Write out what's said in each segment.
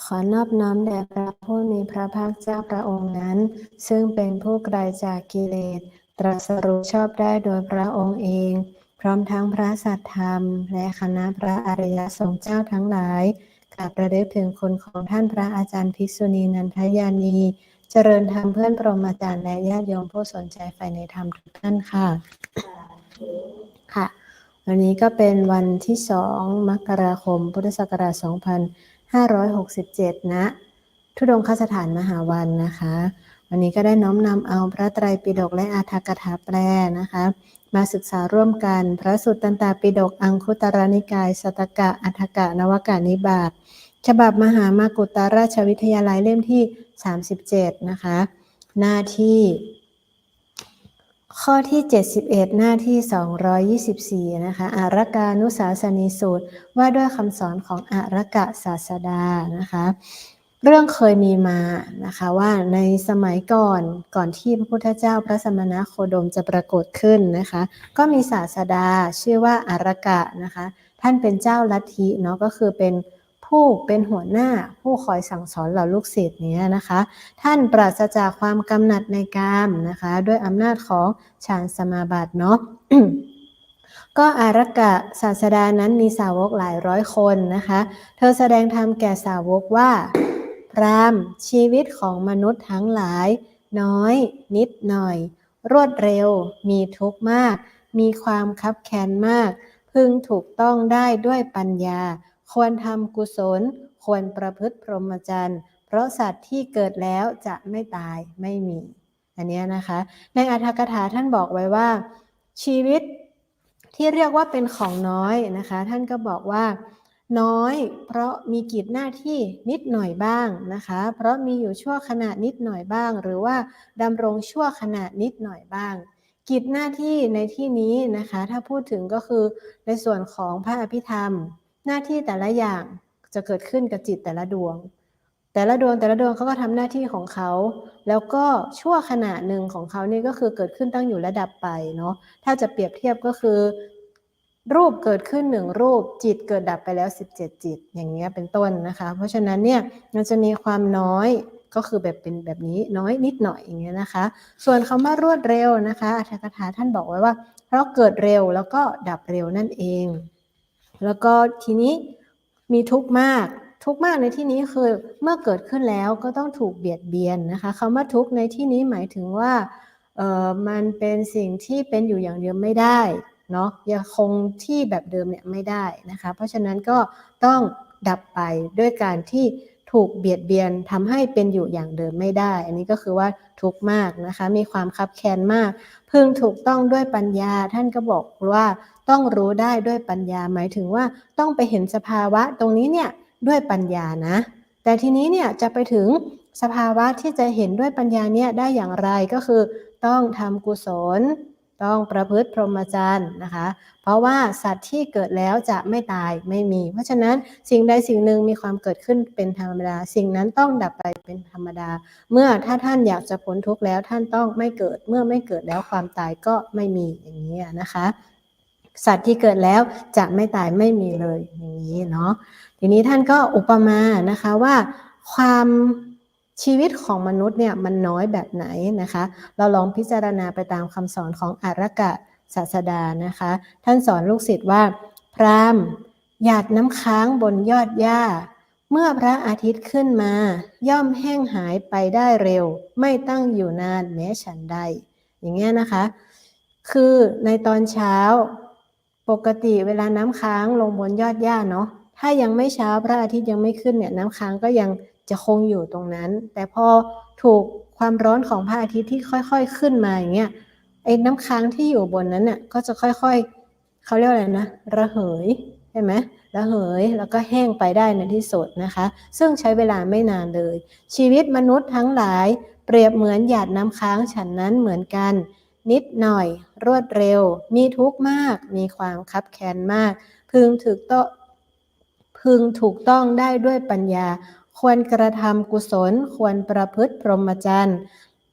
ขอนอบน้อมแด่พระผู้มีพระภาคเจ้าพระองค์นั้น ซึ่งเป็นผู้ไกลจากกิเลส ตรัสรู้ชอบได้โดยพระองค์เอง พร้อมทั้งพระสัทธรรม และคณะพระอริยสงฆ์เจ้าทั้งหลายกราบประเดถึงคนของท่านพระอาจารย์ภิกษุณีนันทยานี เจริญธรรมเพื่อนปรมาจารย์และญาติโยมผู้สนใจใฝ่ในธรรมทุกท่านค่ะ ค่ะ วันนี้ก็เป็นวันที่สองมกราคม พุทธศักราช 2567นะทุดงคสถานมหาวันนะคะ วันนี้ก็ได้น้อมนำเอาพระไตรปิฎกและอาถกถาแปลนะคะ มาศึกษาร่วมกันพระสุตตันตปิฎกอังคุตรนิกาย สตกะอัฏกะนวกานิบาตฉบับมหามากุตาราชวิทยาลัยเล่มที่ 37 นะคะ หน้าที่ ข้อที่ 71 หน้าที่ 224 นะคะอารกานุสาสนีสูตรว่าด้วยคำสอนของอารกะศาสดานะคะเรื่องเคยมีมานะคะว่าในสมัยก่อนก่อนที่พระพุทธเจ้าพระสมณโคดมจะปรากฏขึ้นนะคะ ก็มีศาสดาชื่อว่าอารกะนะคะ ท่านเป็นเจ้าลัทธิเนาะก็คือเป็น ผู้เป็นหัวหน้าผู้คอยสั่งสอนเหล่าลูกศิษย์นี้นะคะ ท่านปราศจากความกำหนัดในกามนะคะ ด้วยอำนาจของฌานสมาบัติเนาะก็อารักะศาสดานั้นมีสาวกหลายร้อยคนนะคะ เธอแสดงธรรมแก่สาวกว่า พรามชีวิตของมนุษย์ทั้งหลาย น้อย นิดหน่อย รวดเร็ว มีทุกข์มาก มีความคับแค้นมาก พึงถูกต้องได้ด้วยปัญญา ควรทำกุศล ควรประพฤติพรหมจรรย์เพราะสัตว์ที่เกิดแล้วจะไม่ตายไม่มี อันนี้นะคะ ในอัธกถาท่านบอกไว้ว่า ชีวิตที่เรียกว่าเป็นของน้อยนะคะ ท่านก็บอกว่า น้อยเพราะมีกิจหน้าที่นิดหน่อยบ้างนะคะ เพราะมีอยู่ชั่วขณะนิดหน่อยบ้าง หรือว่าดำรงชั่วขณะนิดหน่อยบ้างกิจหน้าที่ในที่นี้นะคะ ถ้าพูดถึงก็คือในส่วนของพระอภิธรรม หน้าที่แต่ละอย่างจะเกิดขึ้นกับจิตแต่ละดวง แต่ละดวงแต่ละดวงเขาก็ทำหน้าที่ของเขา แล้วก็ชั่วขณะหนึ่งของเขานี่ก็คือเกิดขึ้นตั้งอยู่ระดับไปเนาะถ้าจะเปรียบเทียบก็คือ รูปเกิดขึ้นหนึ่งรูปจิตเกิดดับไปแล้ว 17 จิต อย่างเงี้ยเป็นต้นนะคะ เพราะฉะนั้นเนี่ยมันจะมีความน้อยก็คือแบบเป็นแบบนี้น้อยนิดหน่อยอย่างเงี้ยนะคะ ส่วนคำว่ารวดเร็วนะคะอัธกถาท่านบอกไว้ว่า เพราะเกิดเร็วแล้วก็ดับเร็วนั่นเอง แล้วก็ทีนี้มีทุกข์มาก ทุกข์มากในที่นี้คือเมื่อเกิดขึ้นแล้วก็ต้องถูกเบียดเบียนนะคะคำว่าทุกข์ในที่นี้หมายถึงว่าเออมันเป็นสิ่งที่เป็นอยู่อย่างเดียวไม่ได้เนาะยังคงที่แบบเดิมเนี่ยไม่ได้นะคะ เพราะฉะนั้นก็ต้องดับไปด้วยการที่ถูกเบียดเบียนทำให้เป็นอยู่อย่างเดิมไม่ได้ อันนี้ก็คือว่าทุกข์มากนะคะ มีความคับแค้นมาก พึงถูกต้องด้วยปัญญา ท่านก็บอกว่าต้องรู้ได้ด้วยปัญญา หมายถึงว่าต้องไปเห็นสภาวะตรงนี้เนี่ยด้วยปัญญานะ แต่ทีนี้เนี่ยจะไปถึงสภาวะที่จะเห็นด้วยปัญญาเนี่ยได้อย่างไรก็คือ ต้องทำกุศล ต้องประพฤติพรหมจรรย์นะคะ เพราะว่าสัตว์ที่เกิดแล้วจะไม่ตายไม่มี เพราะฉะนั้นสิ่งใดสิ่งหนึ่งมีความเกิดขึ้นเป็นธรรมดา สิ่งนั้นต้องดับไปเป็นธรรมดา เมื่อถ้าท่านอยากจะพ้นทุกข์แล้วท่านต้องไม่เกิด เมื่อไม่เกิดแล้วความตายก็ไม่มีอย่างนี้นะคะสัตว์ที่เกิดแล้วจะไม่ตายไม่มีเลยอย่างนี้เนาะทีนี้ท่านก็อุปมานะคะว่าความ ชีวิตของมนุษย์เนี่ยมันน้อยแบบไหนนะคะ เราลองพิจารณาไปตามคำสอนของอารกะศาสดานะคะ ท่านสอนลูกศิษย์ว่า พรามหยาดน้ำค้างบนยอดหญ้า เมื่อพระอาทิตย์ขึ้นมา ย่อมแห้งหายไปได้เร็ว ไม่ตั้งอยู่นานแม้ฉันใด อย่างเงี้ยนะคะ คือในตอนเช้าปกติเวลาน้ำค้างลงบนยอดหญ้าเนาะถ้ายังไม่เช้าพระอาทิตย์ยังไม่ขึ้นเนี่ยน้ำค้างก็ยัง จะคงอยู่ตรงนั้น แต่พอถูกความร้อนของพระอาทิตย์ที่ค่อย ๆ ขึ้นมาอย่างเงี้ยไอ้น้ำค้างที่อยู่บนนั้นเนี่ยก็จะค่อยๆเขาเรียกอะไรนะระเหยใช่ไหมระเหยแล้วก็แห้งไปได้ในที่สุดนะคะ ซึ่งใช้เวลาไม่นานเลย ชีวิตมนุษย์ทั้งหลาย เปรียบเหมือนหยาดน้ำค้างฉันนั้นเหมือนกัน นิดหน่อย รวดเร็ว มีทุกข์มาก มีความคับแค้นมาก พึงถูกต้องพึงถูกต้องได้ด้วยปัญญา ควรกระทำกุศล ควรประพฤติพรหมจรรย์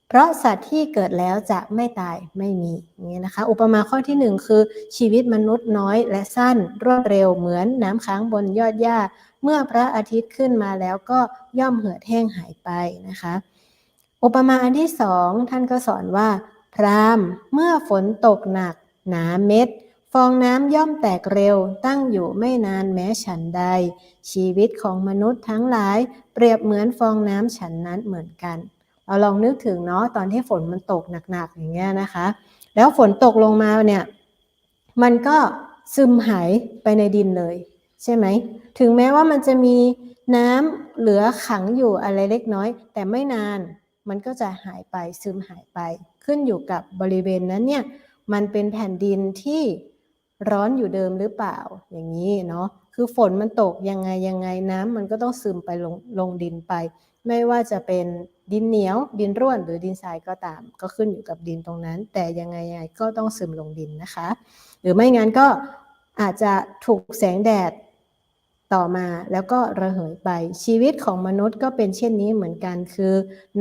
เพราะสัตว์ที่เกิดแล้วจะไม่ตายไม่มีนี้นะคะ อุปมาข้อที่หนึ่งคือ ชีวิตมนุษย์น้อยและสั้นรวดเร็วเหมือนน้ำค้างบนยอดหญ้า เมื่อพระอาทิตย์ขึ้นมาแล้วก็ย่อมเหือดแห้งหายไปนะคะ อุปมาอันที่สองท่านก็สอนว่า พรามเมื่อฝนตกหนักหนาเม็ด ฟองน้ำย่อมแตกเร็ว ตั้งอยู่ไม่นานแม้ฉันใด ชีวิตของมนุษย์ทั้งหลาย เปรียบเหมือนฟองน้ำฉันนั้นเหมือนกัน เราลองนึกถึงเนาะตอนที่ฝนมันตกหนักๆอย่างเงี้ยนะคะ แล้วฝนตกลงมาเนี่ยมันก็ซึมหายไปในดินเลย ใช่ไหม ถึงแม้ว่ามันจะมีน้ำเหลือขังอยู่อะไรเล็กน้อย แต่ไม่นานมันก็จะหายไปซึมหายไป ขึ้นอยู่กับบริเวณนั้นเนี่ยมันเป็นแผ่นดินที่ ร้อนอยู่เดิมหรือเปล่าอย่างนี้เนาะคือฝนมันตกยังไงยังไงน้ำมันก็ต้องซึมไปลงลงดินไป ไม่ว่าจะเป็นดินเหนียว ดินร่วนหรือดินทรายก็ตาม ก็ขึ้นอยู่กับดินตรงนั้น แต่ยังไงยังไงก็ต้องซึมลงดินนะคะ หรือไม่งั้นก็อาจจะถูกแสงแดดต่อมาแล้วก็ระเหยไปชีวิตของมนุษย์ก็เป็นเช่นนี้เหมือนกันคือ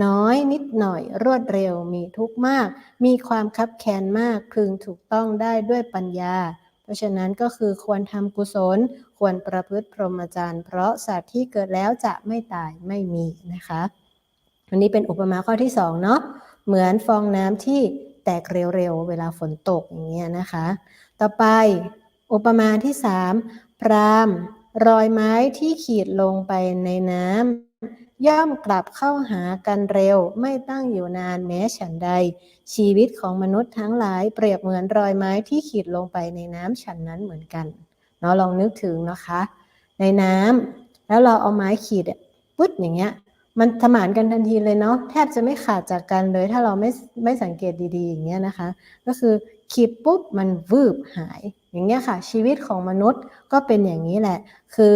น้อยนิดหน่อยรวดเร็วมีทุกข์มาก มีความคับแค้นมากพึงถูกต้องได้ด้วยปัญญา ราะฉะนั้นก็คือควรทำกุศล ควรประพฤติพรหมจรรย์ เพราะสัตว์ที่เกิดแล้วจะไม่ตายไม่มีนะคะอันนี้เป็นอุปมาข้อที่2เนาะเหมือนฟองน้ำที่แตกเร็วๆ เวลาฝนตกอย่างเงี้ยนะคะ ต่อไปอุปมาที่ 3 พรามรอยไม้ที่ขีดลงไปในน้ำ ย่อมกลับเข้าหากันเร็ว ไม่ตั้งอยู่นานแม้ฉันใด ชีวิตของมนุษย์ทั้งหลายเปรียบเหมือนรอยไม้ที่ขีดลงไปในน้ำฉันนั้นเหมือนกันเนาะลองนึกถึงนะคะ ในน้ำแล้วเราเอาไม้ขีดปุ๊บอย่างเงี้ย มันสมานกันทันทีเลยเนาะแทบจะไม่ขาดจากกันเลย ถ้าเราไม่ไม่สังเกตดีๆ อย่างเงี้ยนะคะ ก็คือขีดปุ๊บมันวืบหาย อย่างเงี้ยค่ะ ชีวิตของมนุษย์ก็เป็นอย่างนี้แหละ คือ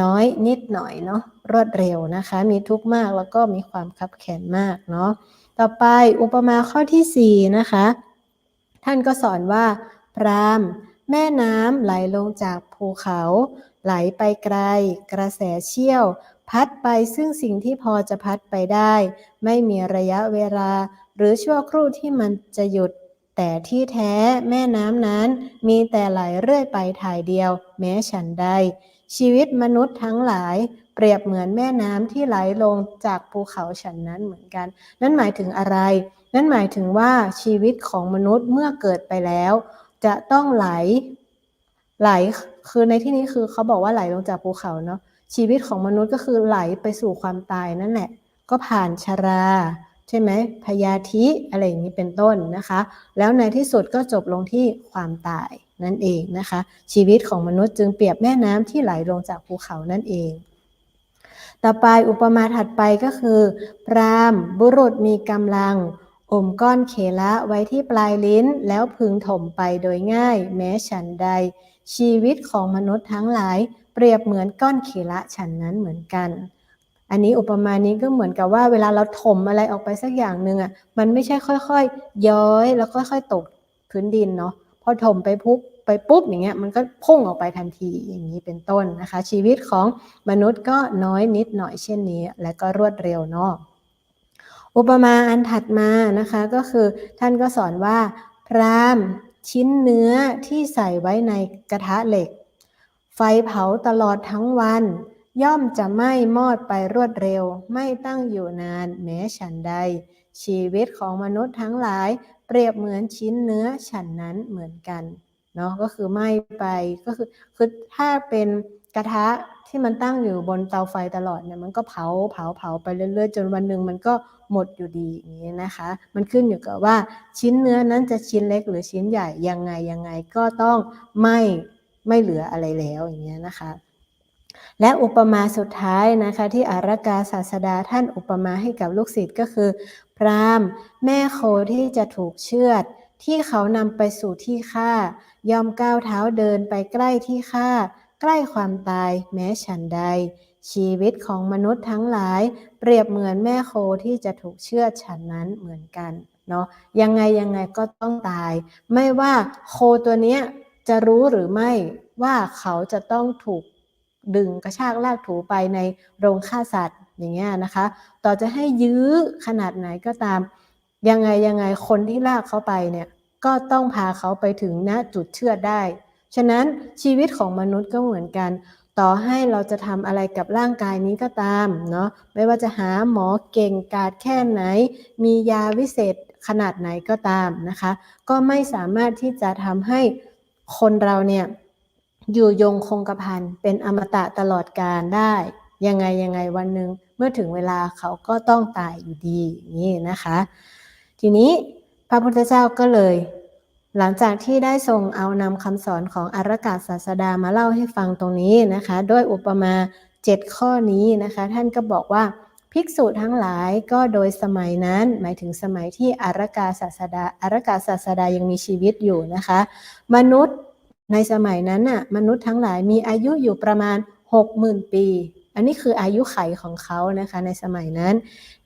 น้อยนิดหน่อยเนาะรวดเร็วนะคะ มีทุกข์มากแล้วก็มีความคับแค้นมากเนาะต่อไปอุปมาข้อที่4นะคะท่านก็สอนว่า พรามแม่น้ำไหลลงจากภูเขา ไหลไปไกล กระแสเชี่ยว พัดไปซึ่งสิ่งที่พอจะพัดไปได้ ไม่มีระยะเวลา หรือชั่วครู่ที่มันจะหยุด แต่ที่แท้แม่น้ำนั้นมีแต่ไหลเรื่อยไปถ่ายเดียว แม้ฉันใด ชีวิตมนุษย์ทั้งหลายเปรียบเหมือนแม่น้ำที่ไหลลงจากภูเขาฉันนั้นเหมือนกัน นั่นหมายถึงอะไร นั่นหมายถึงว่าชีวิตของมนุษย์เมื่อเกิดไปแล้ว จะต้องไหล ไหลคือในที่นี้คือเขาบอกว่าไหลลงจากภูเขาเนาะชีวิตของมนุษย์ก็คือไหลไปสู่ความตายนั่นแหละ ก็ผ่านชารา ใช่ไหมพยาธิอะไรอย่างนี้เป็นต้นนะคะ แล้วในที่สุดก็จบลงที่ความตาย นั่นเองนะคะ ชีวิตของมนุษย์จึงเปรียบแม่น้ำที่ไหลลงจากภูเขานั่นเอง ต่อไปอุปมาถัดไปก็คือพรามบุรุษมีกำลัง อมก้อนเคละไว้ที่ปลายลิ้นแล้วพึงถมไปโดยง่าย แม้ฉันใด ชีวิตของมนุษย์ทั้งหลาย เปรียบเหมือนก้อนเคละฉันนั้นเหมือนกันอันนี้อุปมานี้ก็เหมือนกับว่าเวลาเราถมอะไรออกไปสักอย่างหนึ่งอะมันไม่ใช่ค่อยๆ ย้อยแล้วค่อยๆตกพื้นดินเนาะ พอถมไปปุ๊บไปปุ๊บอย่างเงี้ยมันก็พุ่งออกไปทันทีอย่างนี้เป็นต้นนะคะ ชีวิตของมนุษย์ก็น้อยนิดหน่อยเช่นนี้ และก็รวดเร็วเนาะอุปมาอันถัดมานะคะก็คือท่านก็สอนว่า พรามชิ้นเนื้อที่ใส่ไว้ในกระทะเหล็ก ไฟเผาตลอดทั้งวัน ย่อมจะไม่มอดไปรวดเร็ว ไม่ตั้งอยู่นานแม้ฉันใด ชีวิตของมนุษย์ทั้งหลาย เปรียบเหมือนชิ้นเนื้อฉันนั้นเหมือนกันเนาะก็คือไหม่ไปก็คือคือถ้าเป็นกระทะที่มันตั้งอยู่บนเตาไฟตลอดเนี่ยมันก็เผาเผาเผาไปเรื่อยๆ จนวันหนึ่งมันก็หมดอยู่ดีอย่างนี้นะคะ มันขึ้นอยู่กับว่าชิ้นเนื้อนั้นจะชิ้นเล็กหรือชิ้นใหญ่ยังไงยังไงก็ต้องไม่ไม่เหลืออะไรแล้วอย่างเงี้ยนะคะ และอุปมาสุดท้ายนะคะที่อารกาศาสดาท่านอุปมาให้กับลูกศิษย์ก็คือ พรามแม่โคที่จะถูกเชือด ที่เขานำไปสู่ที่ฆ่ายอมก้าวเท้าเดินไปใกล้ที่ฆ่า ใกล้ความตายแม้ฉันใด ชีวิตของมนุษย์ทั้งหลาย เปรียบเหมือนแม่โคที่จะถูกเชือดฉันนั้นเหมือนกันเนาะยังไงยังไงก็ต้องตาย ไม่ว่าโคตัวนี้จะรู้หรือไม่ว่าเขาจะต้องถูก ดึงกระชากลากถูไปในโรงฆ่าสัตว์อย่างเงี้ยนะคะ ต่อจะให้ยื้อขนาดไหนก็ตาม ยังไงยังไงคนที่ลากเขาไปเนี่ยก็ต้องพาเขาไปถึงณจุดเชื่อได้ ฉะนั้นชีวิตของมนุษย์ก็เหมือนกัน ต่อให้เราจะทำอะไรกับร่างกายนี้ก็ตามเนาะไม่ว่าจะหาหมอเก่งกาจแค่ไหน มียาวิเศษขนาดไหนก็ตามนะคะ ก็ไม่สามารถที่จะทำให้คนเราเนี่ย อยู่ยงคงกระพันเป็นอมตะตลอดกาลได้ ยังไงยังไงวันหนึ่งเมื่อถึงเวลาเขาก็ต้องตายอยู่ดีนี่นะคะ ทีนี้พระพุทธเจ้าก็เลย หลังจากที่ได้ทรงเอานำคำสอนของอารกาศาสดามาเล่าให้ฟังตรงนี้นะคะด้วยอุปมาเจ็ดข้อนี้นะคะ ท่านก็บอกว่าภิกษุทั้งหลายก็โดยสมัยนั้น หมายถึงสมัยที่อารกาศาสดาอารกาศาสดายังมีชีวิตอยู่นะคะ มนุษย์ ในสมัยนั้นน่ะมนุษย์ทั้งหลายมีอายุอยู่ประมาณ 60,000 ปี อันนี้คืออายุไขของเขานะคะในสมัยนั้น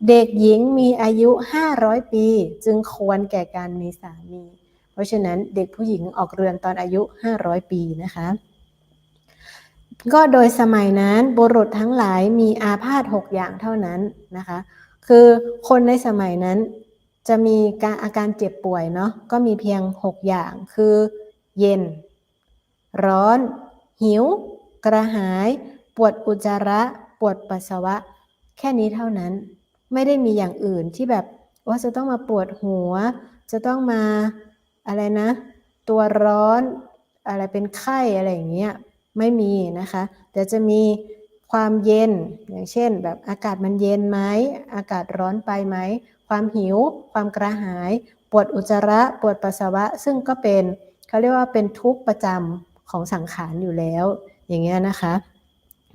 เด็กหญิงมีอายุ 500 ปี จึงควรแก่การมีสามี เพราะฉะนั้นเด็กผู้หญิงออกเรือนตอนอายุ 500 ปีนะคะก็โดยสมัยนั้นบุรุษทั้งหลายมีอาพาธ6อย่างเท่านั้นนะคะ คือคนในสมัยนั้นจะมีการอาการเจ็บป่วยเนาะก็มีเพียง 6 อย่างคือเย็น ร้อน หิว กระหาย ปวดอุจจาระ ปวดปัสสาวะ แค่นี้เท่านั้น ไม่ได้มีอย่างอื่นที่แบบว่าจะต้องมาปวดหัว จะต้องมาอะไรนะ ตัวร้อน อะไรเป็นไข้อะไรอย่างเงี้ย ไม่มีนะคะ แต่จะมีความเย็น อย่างเช่น แบบอากาศมันเย็นไหม อากาศร้อนไปไหม ความหิว ความกระหาย ปวดอุจจาระ ปวดปัสสาวะ ซึ่งก็เป็นเขาเรียกว่าเป็นทุกข์ประจำ ของสังขารอยู่แล้ว อย่างเงี้ยนะคะ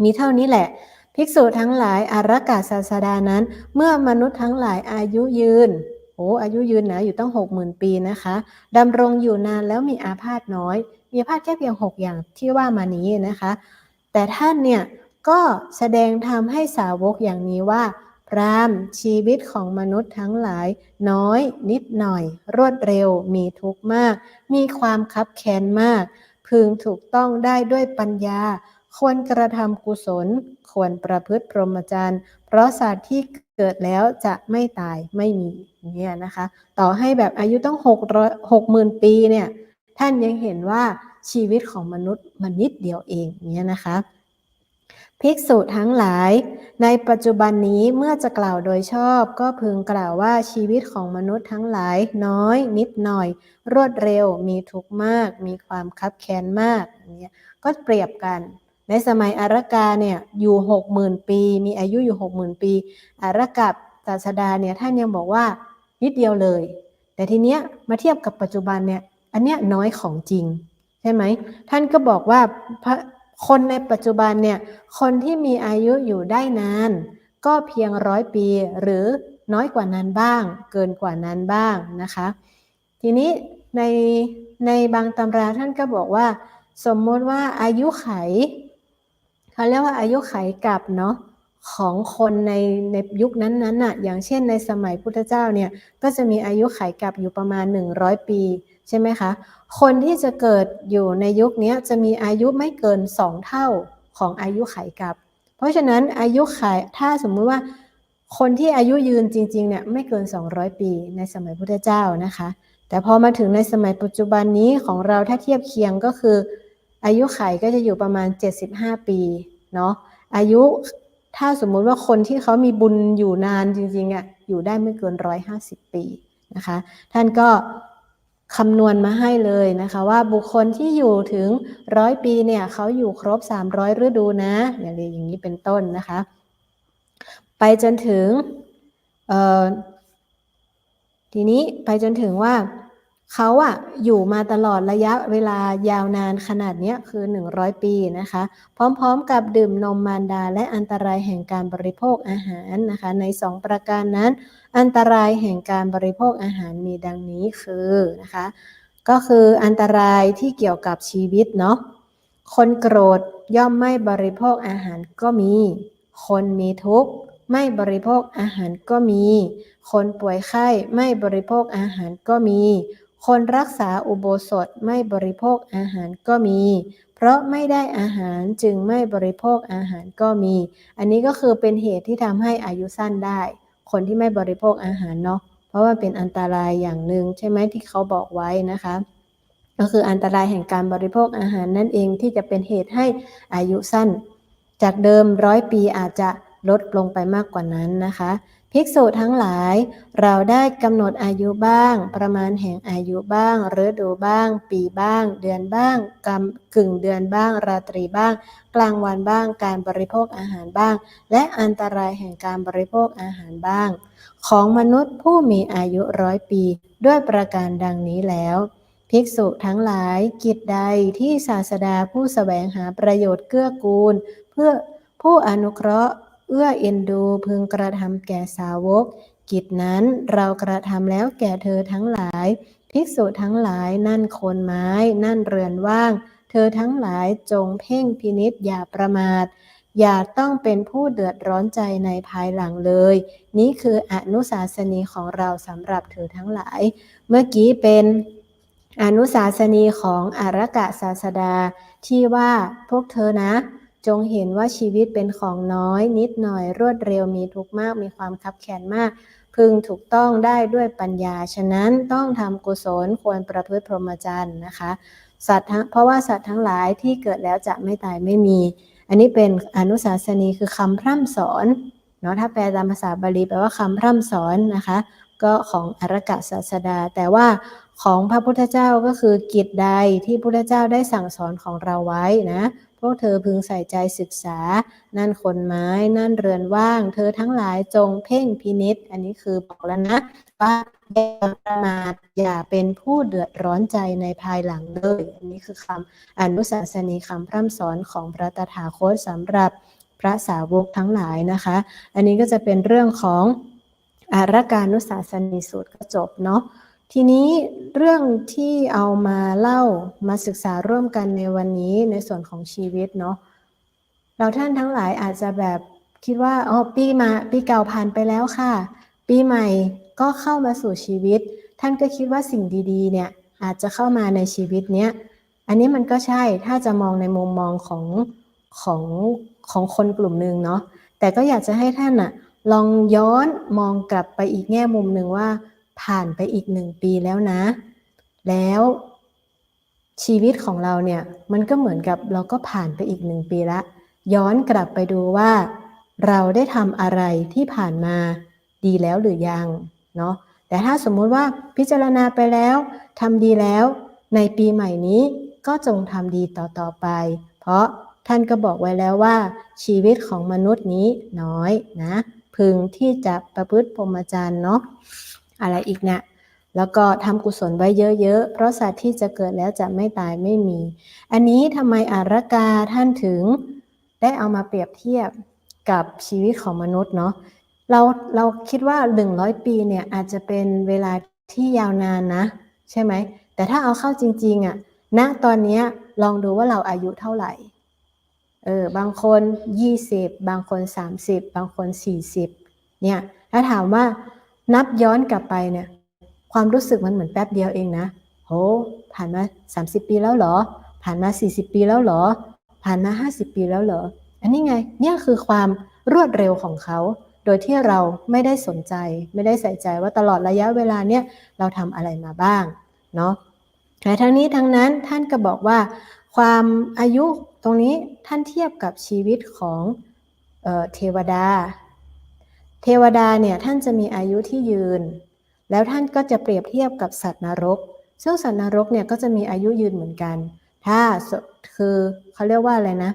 มีเท่านี้แหละ ภิกษุทั้งหลายอารกาศาสดานั้น เมื่อมนุษย์ทั้งหลายอายุยืนโอ้อายุยืนนะอยู่ตั้งหกหมื่นปีนะคะดำรงอยู่นานแล้วมีอาพาธน้อย มีอาพาธแค่เพียงหกอย่างที่ว่ามานี้นะคะ แต่ท่านเนี่ยก็แสดงทำให้สาวกอย่างนี้ว่าพรามชีวิตของมนุษย์ทั้งหลาย น้อยนิดหน่อย รวดเร็ว มีทุกข์มาก มีความคับแค้นมาก พึงถูกต้องได้ด้วยปัญญา ควรกระทำกุศล ควรประพฤติพรหมจรรย์ เพราะสัตว์ที่เกิดแล้วจะไม่ตายไม่มีเนี่ยนะคะ ต่อให้แบบอายุต้องหกร้อยหกหมื่นปีเนี่ยท่านยังเห็นว่าชีวิตของมนุษย์มันนิดเดียวเองเนี่ยนะคะ ภิกษุทั้งหลาย ในปัจจุบันนี้เมื่อจะกล่าวโดยชอบ ก็พึงกล่าวว่าชีวิตของมนุษย์ทั้งหลาย น้อยนิดหน่อย รวดเร็วมีทุกข์มาก มีความคับแค้นมากเนี่ยก็เปรียบกัน ในสมัยอารกาเนี่ยอยู่หกหมื่นปี มีอายุอยู่หกหมื่นปี อารกับศาสดาเนี่ยท่านยังบอกว่านิดเดียวเลย แต่ทีเนี้ยมาเทียบกับปัจจุบันเนี่ยอันเนี้ยน้อยของจริง ใช่ไหมท่านก็บอกว่าพระ คนในปัจจุบันเนี่ย คนที่มีอายุอยู่ได้นาน ก็เพียงร้อยปีหรือน้อยกว่านั้นบ้าง เกินกว่านั้นบ้างนะคะ ทีนี้ในในบางตำราท่านก็บอกว่า สมมติว่าอายุไขเขาเรียกว่าอายุไขกับเนาะของคนในในยุคนั้นๆน่ะอย่างเช่นในสมัยพุทธเจ้าเนี่ยก็จะมีอายุไขกับอยู่ประมาณ 100 ปี ใช่ไหมคะ คนที่จะเกิดอยู่ในยุคนี้จะมีอายุไม่เกิน 2 เท่าของอายุไขกับ เพราะฉะนั้นอายุไขถ้าสมมุติว่าคนที่อายุยืนจริงๆเนี่ยไม่เกิน 200 ปีในสมัยพุทธเจ้านะคะ แต่พอมาถึงในสมัยปัจจุบันนี้ของเราถ้าเทียบเคียงก็คือ อายุไขก็จะอยู่ประมาณ 75 ปีเนาะอายุถ้าสมมุติว่าคนที่เขามีบุญอยู่นานจริงๆอะอยู่ได้ไม่เกิน 150 ปีนะคะ ท่านก็ คำนวณมาให้เลยนะคะว่าบุคคลที่อยู่ถึงร้อยปีเนี่ยเขาอยู่ครบ 300 ฤดูนะอย่างนี้อย่างนี้เป็นต้นนะคะ ไปจนถึงทีนี้ไปจนถึงว่า เขาอะอยู่มาตลอดระยะเวลายาวนานขนาดนี้คือ 100 ปีนะคะ พร้อมๆกับดื่มนมมารดา และอันตรายแห่งการบริโภคอาหารนะคะ ใน 2 ประการนั้น อันตรายแห่งการบริโภคอาหารมีดังนี้คือนะคะ ก็คืออันตรายที่เกี่ยวกับชีวิตเนาะคนโกรธย่อมไม่บริโภคอาหารก็มี คนมีทุกข์ไม่บริโภคอาหารก็มี คนป่วยไข้ไม่บริโภคอาหารก็มี คนรักษาอุโบสถไม่บริโภคอาหารก็มี เพราะไม่ได้อาหารจึงไม่บริโภคอาหารก็มี อันนี้ก็คือเป็นเหตุที่ทำให้อายุสั้นได้ คนที่ไม่บริโภคอาหารเนาะ เพราะว่าเป็นอันตรายอย่างหนึ่งใช่ไหมที่เขาบอกไว้นะคะ ก็คืออันตรายแห่งการบริโภคอาหารนั่นเองที่จะเป็นเหตุให้อายุสั้น จากเดิมร้อยปีอาจจะลดลงไปมากกว่านั้นนะคะ ภิกษุทั้งหลาย เราได้กำหนดอายุบ้าง ประมาณแห่งอายุบ้างฤดูบ้าง ปีบ้าง เดือนบ้างกำกึ่งเดือนบ้าง ราตรีบ้าง กลางวันบ้าง การบริโภคอาหารบ้าง และอันตรายแห่งการบริโภคอาหารบ้าง ของมนุษย์ผู้มีอายุร้อยปี ด้วยประการดังนี้แล้วภิกษุทั้งหลายกิจใดที่ศาสดาผู้สแสวงหาประโยชน์เกื้อกูล เพื่อผู้อนุเคราะห์ เอื้อเอ็นดูพึงกระทำแก่สาวก กิจนั้นเรากระทำแล้วแก่เธอทั้งหลาย ภิกษุทั้งหลายนั่นโคนไม้ นั่นเรือนว่าง เธอทั้งหลายจงเพ่งพินิษอย่าประมาท อย่าต้องเป็นผู้เดือดร้อนใจในภายหลังเลย นี่คืออนุสาสนีของเราสำหรับเธอทั้งหลาย เมื่อกี้เป็นอนุสาสนีของอารกะศาสดาที่ว่าพวกเธอนะ จงเห็นว่าชีวิตเป็นของน้อย นิดหน่อยรวดเร็วมีทุกข์มากมีความคับแค้นมาก พึงถูกต้องได้ด้วยปัญญา ฉะนั้นต้องทำกุศลควรประพฤติพรหมจรรย์นะคะสัตว์ทั้งเพราะว่าสัตว์ทั้งหลายที่เกิดแล้วจะไม่ตายไม่มี อันนี้เป็นอนุสาสนีคือคำพร่ำสอนเนาะถ้าแปลตามภาษาบาลีแปลว่าคำพร่ำสอนนะคะ ก็ของอรกะศาสดา แต่ว่าของพระพุทธเจ้าก็คือกิจใดที่พระพุทธเจ้าได้สั่งสอนของเราไว้นะ พวกเธอพึงใส่ใจศึกษา นั่นคนไม้ นั่นเรือนว่าง เธอทั้งหลายจงเพ่งพินิษอันนี้คือบอกแล้วนะ ว่าอย่าประมาทอย่าเป็นผู้เดือดร้อนใจในภายหลังเลยอันนี้คือคำอนุสาสนีคำพร่ำสอนของพระตถาคตสำหรับพระสาวกทั้งหลายนะคะ อันนี้ก็จะเป็นเรื่องของอารการนุสาสนีสูตรก็จบเนาะ ทีนี้เรื่องที่เอามาเล่ามาศึกษาร่วมกันในวันนี้ในส่วนของชีวิตเนาะเราท่านทั้งหลายอาจจะแบบคิดว่าอ๋อปีมาปีเก่าผ่านไปแล้วค่ะ ปีใหม่ก็เข้ามาสู่ชีวิต ท่านก็คิดว่าสิ่งดีๆ เนี่ยอาจจะเข้ามาในชีวิตเนี้ยอันนี้มันก็ใช่ถ้าจะมองในมุมมองของของของคนกลุ่มหนึ่งเนาะแต่ก็อยากจะให้ท่านอะลองย้อนมองกลับไปอีกแง่มุมหนึ่งว่า ผ่านไปอีกหนึ่งปีแล้วนะ แล้วชีวิตของเราเนี่ยมันก็เหมือนกับเราก็ผ่านไปอีกหนึ่งปีละ ย้อนกลับไปดูว่า เราได้ทำอะไรที่ผ่านมาดีแล้วหรือยังเนาะแต่ถ้าสมมุติว่าพิจารณาไปแล้วทำดีแล้ว ในปีใหม่นี้ก็จงทำดีต่อๆไป เพราะท่านก็บอกไว้แล้วว่า ชีวิตของมนุษย์นี้น้อยนะ พึงที่จะประพฤติพรหมจรรย์เนาะ อะไรอีกเนะี่ยแล้วก็ทำกุศลไว้เยอะๆ เพราะสัตว์ที่จะเกิดแล้วจะไม่ตายไม่มี อันนี้ทำไมอารกาท่านถึงได้เอามาเปรียบเทียบกับชีวิตของมนุษย์เนาะ เราเราคิดว่า 100 ปีเนี่ยอาจจะเป็นเวลาที่ยาวนานนะ ใช่ไหม แต่ถ้าเอาเข้าจริงๆอะ่ะณตอนนี้ลองดูว่าเราอายุเท่าไหร่ เออบางคน 20 บางคน 30 บางคน 40เนี่ยถ้าถามว่า นับย้อนกลับไปเนี่ย ความรู้สึกมันเหมือนแป๊บเดียวเองนะ โห ผ่านมา 30 ปีแล้วเหรอ ผ่านมา 40 ปีแล้วเหรอ ผ่านมา 50 ปีแล้วเหรอ อันนี้ไง เนี่ยคือความรวดเร็วของเขา โดยที่เราไม่ได้สนใจ ไม่ได้ใส่ใจว่าตลอดระยะเวลาเนี่ยเราทำอะไรมาบ้าง เนาะแต่ทั้งนี้ทั้งนั้นท่านก็บอกว่า ความอายุตรงนี้ท่านเทียบกับชีวิตของเออเทวดา เทวดาเนี่ยท่านจะมีอายุที่ยืน แล้วท่านก็จะเปรียบเทียบกับสัตว์นรก ซึ่งสัตว์นรกเนี่ยก็จะมีอายุยืนเหมือนกัน ถ้าคือเขาเรียกว่าอะไรนะ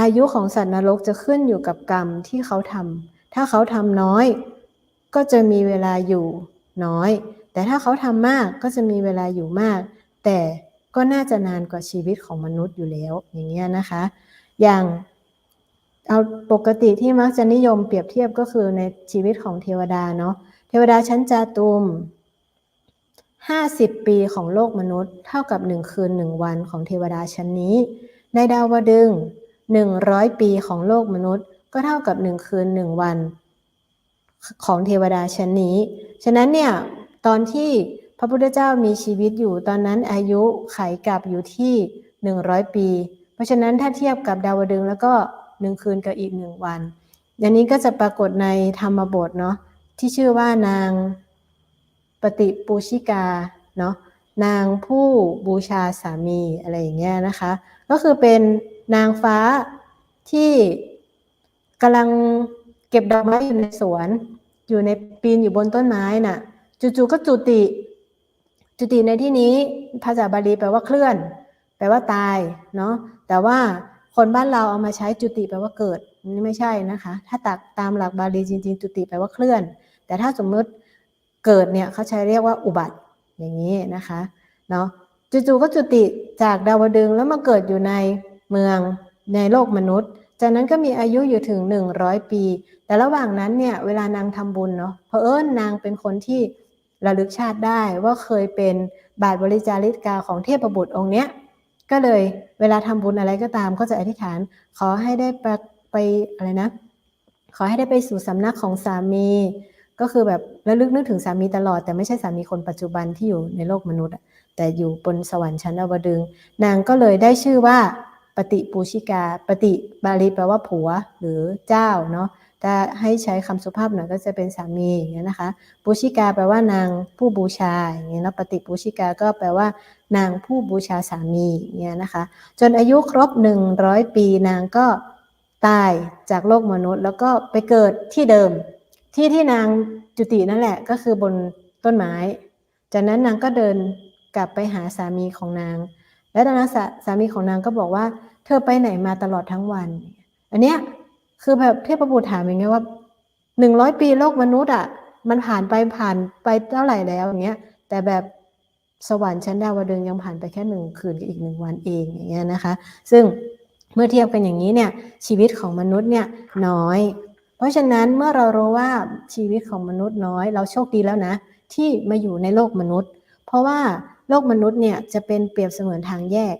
อายุของสัตว์นรกจะขึ้นอยู่กับกรรมที่เขาทำถ้าเขาทำน้อย ก็จะมีเวลาอยู่น้อย แต่ถ้าเขาทำมากก็จะมีเวลาอยู่มาก แต่ก็น่าจะนานกว่าชีวิตของมนุษย์อยู่แล้วอย่างเงี้ยนะคะ อย่าง เอาปกติที่มักจะนิยมเปรียบเทียบก็คือในชีวิตของเทวดาเนาะเทวดาชั้นจาตุม50ปีของโลกมนุษย์ เท่ากับ1คืน1วันของเทวดาชั้นนี้ ในดาวดึง100ปีของโลกมนุษย์ ก็เท่ากับ1คืน1วัน ของเทวดาชั้นนี้ ฉะนั้นเนี่ยตอนที่พระพุทธเจ้ามีชีวิตอยู่ตอนนั้นอายุไขกับอยู่ที่100ปี เพราะฉะนั้นถ้าเทียบกับดาวดึงแล้วก็ หนึ่งคืนกับอีกหนึ่งวันอย่างนี้ก็จะปรากฏในธรรมบทเนาะที่ชื่อว่านางปฏิปูชิกาเนาะนางผู้บูชาสามีอะไรอย่างเงี้ยนะคะ ก็คือเป็นนางฟ้าที่กำลังเก็บดอกไม้อยู่ในสวน อยู่ในปีนอยู่บนต้นไม้น่ะจู่ๆก็จุติ จุติในที่นี้ภาษาบาลีแปลว่าเคลื่อน แปลว่าตายเนาะแต่ว่า คนบ้านเราเอามาใช้จุติแปลว่าเกิดนี่ไม่ใช่นะคะ ถ้าตักตามหลักบาลีจริง ๆ จุติแปลว่าเคลื่อน แต่ถ้าสมมติเกิดเนี่ยเขาใช้เรียกว่าอุบัติอย่างนี้นะคะเนาะจู่ๆก็จุติจากดาวดึงแล้วมาเกิดอยู่ในเมืองในโลกมนุษย์ จากนั้นก็มีอายุอยู่ถึง 100 ปี แต่ระหว่างนั้นเนี่ยเวลานางทำบุญเนาะเพอเอิญนางเป็นคนที่ระลึกชาติได้ว่าเคยเป็นบาทบริจาริกาของเทพบุตรองค์เนี้ย ก็เลยเวลาทำบุญอะไรก็ตามก็จะอธิษฐาน ขอให้ได้ไปไปอะไรนะ ขอให้ได้ไปสู่สำนักของสามี ก็คือแบบระลึกนึกถึงสามีตลอด แต่ไม่ใช่สามีคนปัจจุบันที่อยู่ในโลกมนุษย์ แต่อยู่บนสวรรค์ชั้นอวดึง นางก็เลยได้ชื่อว่าปฏิปูชิกา ปฏิบาลีแปลว่าผัวหรือเจ้าเนาะ ถ้าให้ใช้คำสุภาพหน่อยก็จะเป็นสามีอย่างเงี้ยนะคะปูชิกาแปลว่านางผู้บูชาอย่างเงี้ยแล้วปฏิปูชิกาก็แปลว่า นางผู้บูชาสามีอย่างเงี้ยนะคะ จนอายุครบ 100 ปีนางก็ตายจากโลกมนุษย์ แล้วก็ไปเกิดที่เดิม ที่ที่นางจุตินั่นแหละก็คือบนต้นไม้ จากนั้นนางก็เดินกลับไปหาสามีของนาง และตอนนั้นสามีของนางก็บอกว่า เธอไปไหนมาตลอดทั้งวัน อันเนี้ย คือแบบเทพบุตรถามอย่างเงี้ยว่าหนึ่งร้อยปีโลกมนุษย์อะ มันผ่านไปผ่านไปเท่าไหร่แล้วอย่างเงี้ย แต่แบบสวรรค์ชั้นดาวดึงยังผ่านไปแค่หนึ่งคืนกับอีกหนึ่งวันเองอย่างเงี้ยนะคะ ซึ่งเมื่อเทียบกันอย่างนี้เนี่ยชีวิตของมนุษย์เนี่ยน้อย เพราะฉะนั้นเมื่อเรารู้ว่าชีวิตของมนุษย์น้อย เราโชคดีแล้วนะ ที่มาอยู่ในโลกมนุษย์ เพราะว่าโลกมนุษย์เนี่ยจะเป็นเปรียบเสมือนทางแยก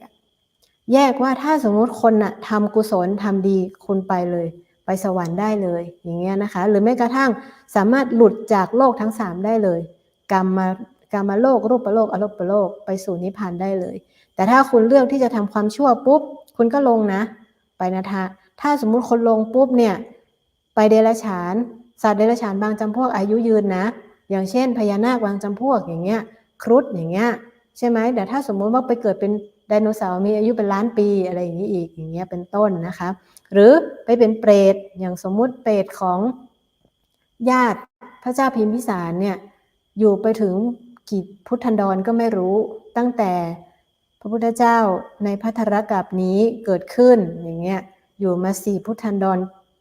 แยกว่าถ้าสมมุติคนน่ะทำกุศลทำดีคุณไปเลย ไปสวรรค์ได้เลย อย่างเงี้ยนะคะ หรือแม้กระทั่งสามารถหลุดจากโลกทั้งสามได้เลย กรรมมากรรมโลกรูปโลกอรูปโลกไปสู่นิพพานได้เลย แต่ถ้าคุณเลือกที่จะทำความชั่วปุ๊บ คุณก็ลงนะ ไปนะทะถ้าสมมุติคนลงปุ๊บเนี่ยไปเดรัจฉานสัตว์เดรัจฉานบางจำพวกอายุยืนนะ อย่างเช่น พญานาคบางจำพวกอย่างเงี้ยครุฑอย่างเงี้ยใช่ไหมแต่ถ้าสมมุติว่าไปเกิดเป็นไดโนเสาร์มีอายุเป็นล้านปีอะไรอย่างนี้อีกอย่างเงี้ยเป็นต้นนะคะ หรือไปเป็นเปรตอย่างสมมุติเปรตของญาติพระเจ้าพิมพิสารเนี่ยอยู่ไปถึงกี่พุทธันดรก็ไม่รู้ตั้งแต่พระพุทธเจ้าในพัทธรกับนี้เกิดขึ้นอย่างเงี้ยอยู่มาสี่พุทธันดร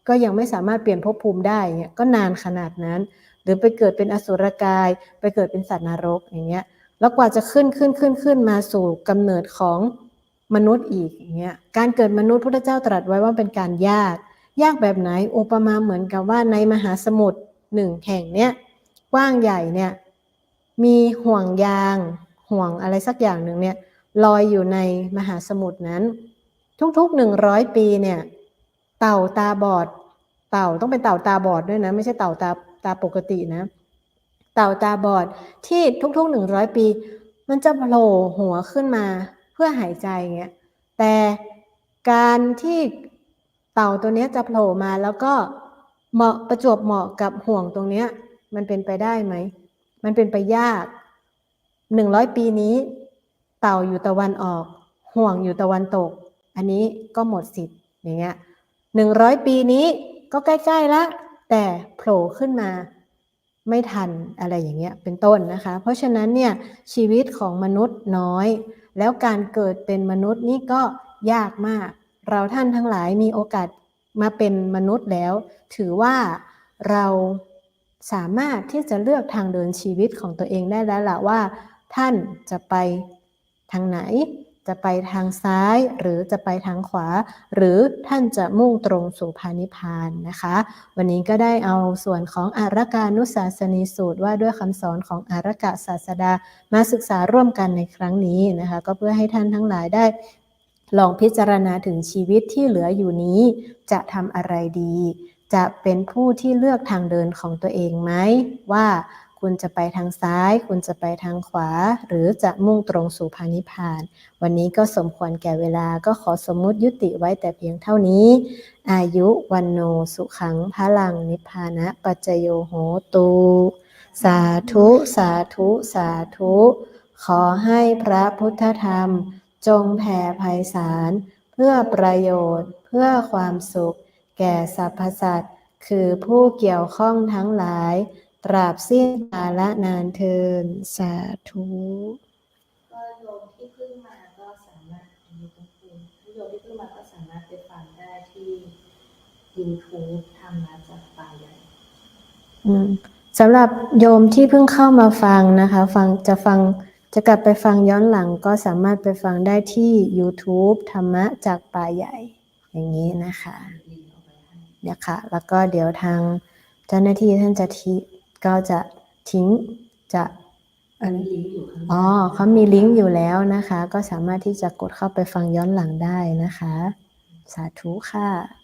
ก็ยังไม่สามารถเปลี่ยนภพภูมิได้เงี้ยก็นานขนาดนั้น หรือไปเกิดเป็นอสุรกาย ไปเกิดเป็นสัตว์นรกอย่างเงี้ยแล้วกว่าจะขึ้นขึ้นขึ้นขึ้นมาสู่กำเนิดของ มนุษย์อีกอย่างเงี้ยการเกิดมนุษย์พระเจ้าตรัสไว้ว่าเป็นการยาก ยากแบบไหนอุปมาเหมือนกับว่าในมหาสมุทรหนึ่งแห่งเนี้ยกว้างใหญ่เนี่ยมีห่วงยาง ห่วงอะไรสักอย่างหนึ่งเนี่ยลอยอยู่ในมหาสมุทรนั้น ทุกๆหนึ่งร้อยปีเนี่ยเต่าตาบอด เต่าต้องเป็นเต่าตาบอดด้วยนะ ไม่ใช่เต่าตาตาปกตินะ เต่าตาบอดที่ทุกๆหนึ่งร้อยปี มันจะโผล่หัวขึ้นมา เพื่อหายใจเงี้ยแต่การที่เต่าตัวนี้จะโผล่มาแล้วก็เหมาะประจวบเหมาะกับห่วงตรงเนี้ยมันเป็นไปได้ไหม มันเป็นไปยากหนึ่งร้อยปีนี้ เต่าอยู่ตะวันออก ห่วงอยู่ตะวันตก อันนี้ก็หมดสิทธิ์อย่างเงี้ยหนึ่งร้อยปีนี้ก็ใกล้ๆละแต่โผล่ขึ้นมาไม่ทันอะไรอย่างเงี้ยเป็นต้นนะคะ เพราะฉะนั้นเนี่ยชีวิตของมนุษย์น้อย แล้วการเกิดเป็นมนุษย์นี่ก็ยากมาก เราท่านทั้งหลายมีโอกาสมาเป็นมนุษย์แล้ว ถือว่าเราสามารถที่จะเลือกทางเดินชีวิตของตัวเองได้แล้วละว่า ท่านจะไปทางไหน จะไปทางซ้ายหรือจะไปทางขวา หรือท่านจะมุ่งตรงสู่พานิพานนะคะ วันนี้ก็ได้เอาส่วนของอารกานุสาสนีสูตรว่าด้วยคำสอนของอารกะศาสดามาศึกษาร่วมกันในครั้งนี้นะคะ ก็เพื่อให้ท่านทั้งหลายได้ลองพิจารณาถึงชีวิตที่เหลืออยู่นี้ จะทำอะไรดี จะเป็นผู้ที่เลือกทางเดินของตัวเองไหมว่า คุณจะไปทางซ้าย คุณจะไปทางขวา หรือจะมุ่งตรงสู่พานิพานวันนี้ก็สมควรแก่เวลาก็ขอสมมุติยุติไว้แต่เพียงเท่านี้ อายุวันโนสุขังพลังนิพพานะปัจจโยโหตูสาธุสาธุสาธุ ขอให้พระพุทธธรรม จงแผ่ไพศาลเพื่อประโยชน์ เพื่อความสุข แก่สรรพสัตว์คือผู้เกี่ยวข้องทั้งหลาย ตราบสิ้นกาลนานเทิน สาธุก็โยมที่เพิ่งมาก็สามารถอันนี้ต้องพูดโยมที่เพิ่งมาก็สามารถไปฟังได้ที่ YouTube ธรรมะจากป่าใหญ่อืมสำหรับโยมที่เพิ่งเข้ามาฟังนะคะ ฟังจะฟังจะกลับไปฟังย้อนหลังก็สามารถไปฟังได้ที่ YouTube ธรรมะจากป่าใหญ่ อย่างนี้นะคะลิงก์เอาไว้ให้เนี่ยค่ะ แล้วก็เดี๋ยวทางเจ้าหน้าที่ท่านจะทิ ก็จะทิ้งจะอะไรมีลิงก์อยู่ข้างอ๋อเขามีลิงก์อยู่แล้วนะคะ ก็สามารถที่จะกดเข้าไปฟังย้อนหลังได้นะคะ สาธุค่ะ